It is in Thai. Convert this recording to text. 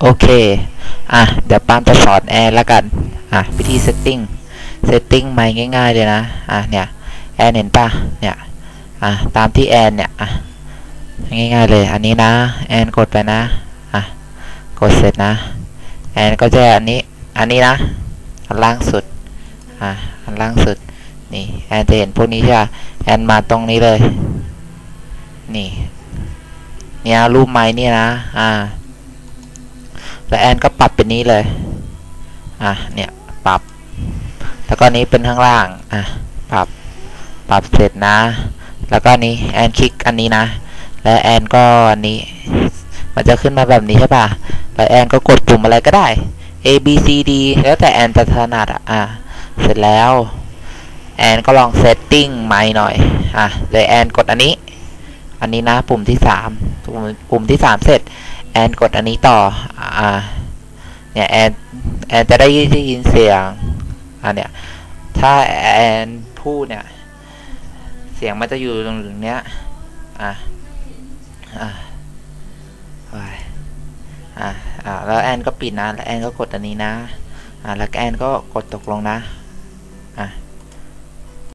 โอเค อะ เดี๋ยวปามจะสอนแอนแล้วกัน อะวิธีเซตติ้งเซตติ้งใหม่ง่ายๆเลยนะ อะ เนี่ยแอนเห็นปะเนี่ย อะ ตามที่แอนเนี่ย อะ ง่ายๆเลย อันนี้นะ แอนกดไปนะ อะ กดเสร็จนะ แอนก็จะอันนี้ อันนี้นะ อันล่างสุด อะ อันล่างสุด นี่ แอนจะเห็นพวกนี้ใช่ปะแอนมาตรงนี้เลย นี่ เนี่ยรูปไม้นี่นะ อ่า แล้วแอนก็ปรับเป็นนี้เลยอะเนี่ยปรับ แล้วก็นี้เป็นข้างล่างอะปรับปรับเสร็จนะ แล้วก็นี้แอนคลิกอันนี้นะ แล้วแอนก็อันนี้ มันจะขึ้นมาแบบนี้ใช่ป่ะแล้วแอนก็กดปุ่มอะไรก็ได้ A B C D แล้วแต่แอนจะถนัดอะเสร็จแล้วแอนก็ลองเซตติ้งไมค์หน่อยอะเลยแอนกดอันนี้ อันนี้นะปุ่มที่สามปุ่มปุ่มที่สามเสร็จแอนกดอันนี้ต่อ อ่าเนี่ยแอนแอนจะได้ได้ยินเสียงอ่าเนี่ยถ้าแอนพูดเนี่ยเสียงมันจะอยู่ตรงเนี้ยอะอะไอะอ่าแล้วแอนก็ปิดนะแล้วแอนก็กดอันนี้นะอ่าแล้วแอนก็กดตกลงนะอะ